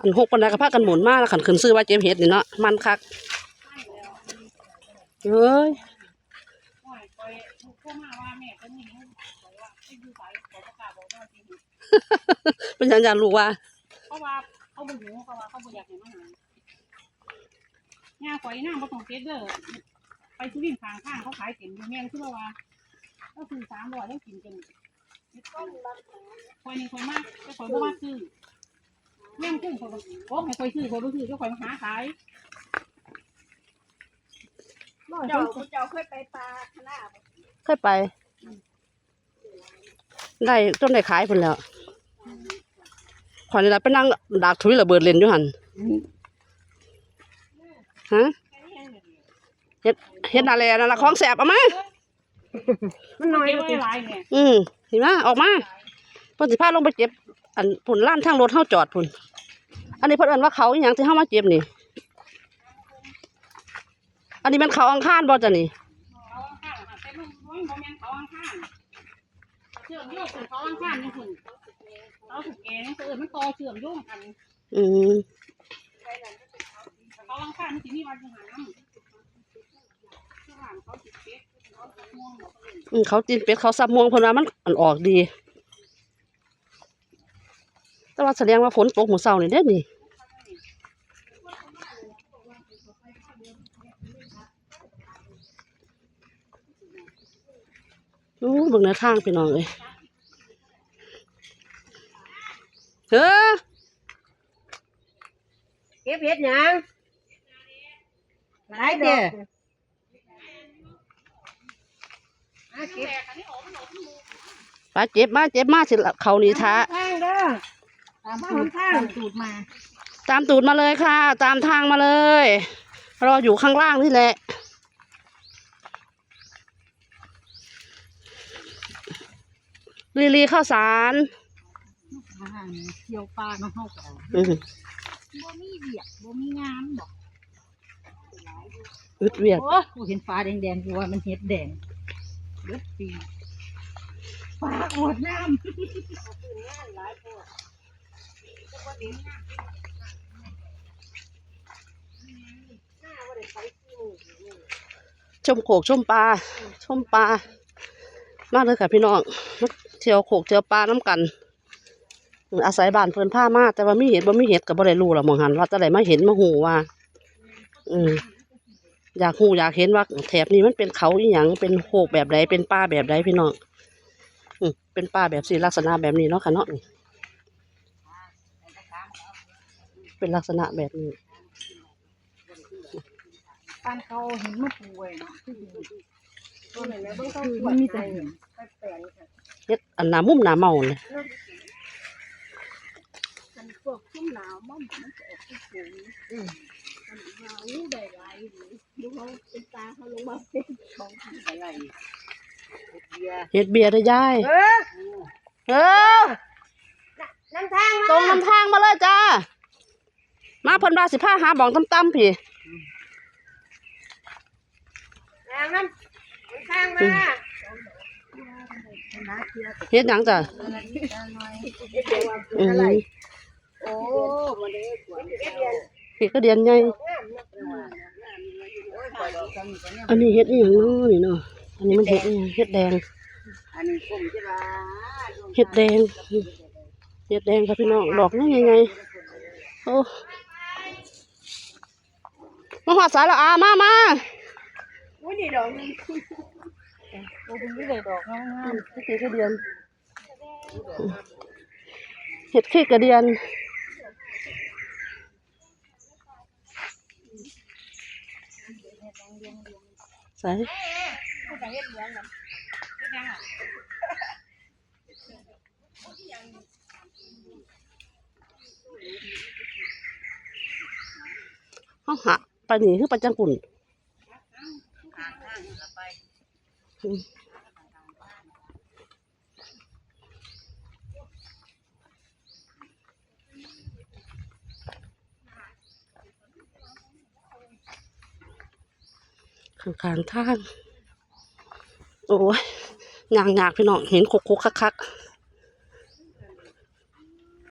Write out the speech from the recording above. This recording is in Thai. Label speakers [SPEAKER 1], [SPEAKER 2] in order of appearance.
[SPEAKER 1] อันหกปันไดก็พากันหมุนมากแล้วขันขึ้นซื้อว่าเจ็บเห็ดนี่เนาะมันคักเอ้ย
[SPEAKER 2] เป็นนี่ลูกบอกว่าให้ดูไง
[SPEAKER 1] เป็นยันยันลูกว่า
[SPEAKER 2] เพราว่าเขาบ่หิวเขาว่าเขาบ่อยากให้มาหาย่าข่อยน้ำบ่ต้องเก็บเด้อไปสุรินทร์ข้างข้างเขาขายเต็มอยู่แม่ก็คือว่าก็คือสามร้อยแล้วกินกัน ข่อยนี่ข่อยมากแต่ข่อยบ่มาซื้อแม่งกุ้งข่อยบ่ให้ข่อยซื้อข่อยบ่ซื้อก็ข่อยมาหาขาย
[SPEAKER 3] เจ้าเจ้าเคยไปปลาคณะบ่
[SPEAKER 1] ค่อยไป ได้จนได้ขายพิ่นแล้วขวัญนี่ละไปนั่งดากถุยระเบิดเล่นอยู่หันฮะเฮ็ดเฮ็ดอะไรนั่นละของแสบเอามา
[SPEAKER 3] มันน้อย
[SPEAKER 2] เก็บ
[SPEAKER 3] อยู่
[SPEAKER 2] ไว้หลายเนี่ย
[SPEAKER 1] อืมเห็นไหมออกมาเพิ่นสิพาลงไปเจ็บ อันพุ่นล้านทางรถเฮาจอดพุ่นอันนี้เพิ่นเอิ้นว่าเขาอีหยังที่เฮามาเจ็บนี่ อันนี้มันเขาอังคารบ่จ้ะนี่
[SPEAKER 2] เขาอังคารค่ะแต่มันบ่แม่นเขาอังคารเชื่อมโยงกับเขาอังคารนี่คุณเขาถูกแกนี่คือมันต่อเชื่อมโยงกัน
[SPEAKER 1] อืม
[SPEAKER 2] เขาลังข้างมันสิมีวันอยู่หาน้ำช่วงหลัง เขาสิเก็บเขาสิม่วงบอกเลย
[SPEAKER 1] อืมเขาตีนเป็ดเขาซับม่วงเพิ่นว่ามันอันออกดี แต่ว่าแสดงว่าฝนตกหมู่เช้านี่ยเด้นี่โอ้เบิ่งแนวทางพี่น้องเอ้ยเฮ้อ
[SPEAKER 3] เก็บเห็ดยังหลายเด้ออาเก็บ
[SPEAKER 1] ปลาเจ็บมาเจ็บมาสิละเขานี่ท้า
[SPEAKER 3] ทางเด้อตามมาหนทางตูดมา
[SPEAKER 1] ตามตูดมาเลยค่ะ ตามทางมาเลย รออยู่ข้างล่างนี่แหละลีลีข้าวสาร
[SPEAKER 2] อ่าเกี่ยวปลามาเข้ากัน
[SPEAKER 1] อืม
[SPEAKER 2] บ่มีเบียดบ่มีงามบอก
[SPEAKER 1] อึดเวียด
[SPEAKER 2] โอ้กูเห็นฟ้าแดงๆกูว่ามันเห็ดแดง เลือดปีฟ้าอวดน้ำ
[SPEAKER 1] ชมโขกชมปลาชมปลามากเลยค่ะพี่น้องเที่ยวโขกเที่ยวปลาน้ำกัน อาศัยบ้านเพิ่นผ้ามาแต่ว่ามีเห็ดบ่มีเห็ดก็บ่ได้รู้หรอกมองหันว่าจะได้มาเห็นมาหูว่า อืม อยากหูอยากเห็นว่าแถบนี้มันเป็นเขาอีหยังเป็นโขกแบบใดเป็นป่าแบบใดพี่น้องอืมเป็นป่าแบบสีลักษณะแบบนี้เนาะค่ะเนาะนี่เป็นลักษณะแบบนี้
[SPEAKER 2] ปานเขาเห็นมะปูไว้เนาะ
[SPEAKER 3] ตัวไหนแล้วต้องเข้า
[SPEAKER 2] คือ
[SPEAKER 3] ขว
[SPEAKER 2] มั
[SPEAKER 3] ด
[SPEAKER 2] นมี
[SPEAKER 3] ใส่
[SPEAKER 2] แต่
[SPEAKER 3] แปลงค่ะ
[SPEAKER 1] เฮ็ดอันหนามุมหนาเมาเลย
[SPEAKER 3] มันพวกชุ่มหนาวม่อมมันจะออกที่สูงอื มมันมาอู้ได้หลายอยู่ดูเขาเป็นตาเขาลงมาเป็นของอะไร
[SPEAKER 1] เฮ็ดเบียร์ได้อยาย
[SPEAKER 3] เออ
[SPEAKER 1] เออ
[SPEAKER 3] น้ำทาง
[SPEAKER 1] ตร
[SPEAKER 3] มาง
[SPEAKER 1] นำทางมาเลยจ้า มาเพิ่นว่าสิพาหาบ่องต่ำๆพี่
[SPEAKER 3] น้ำน้ำทางมา
[SPEAKER 1] เฮ็ดหยังจ้ะอืม
[SPEAKER 3] โอ้มาเลยกว่า เอ็ดเดือน
[SPEAKER 1] พี่ก็เดียนใหญ่อันนี้เฮ็ดอีหยังนาะนี่เนาะอันนี้มันเฮ็ดอีหยังเฮ็ดแดงเฮ็ดแดงเฮ็ดแดงค่ะพี่น้องดอกนี่ยังไงโอ้มาหอดสายแล้วอามามา
[SPEAKER 3] อุ้ยนี่ดอกนึง
[SPEAKER 2] โอ้เป็นไม่ได้ดอกงาม
[SPEAKER 1] เฮ็ดขี้กระเดียนเฮ็ดขี้กระเดียน ใส่
[SPEAKER 2] เฮ็ดเหมืองอะ
[SPEAKER 1] เฮาหาไปนี่คือไปจังกุ่น อืมข้างๆทาง โอ้ยยางยากพี่น้อง เห็นโคกโคัก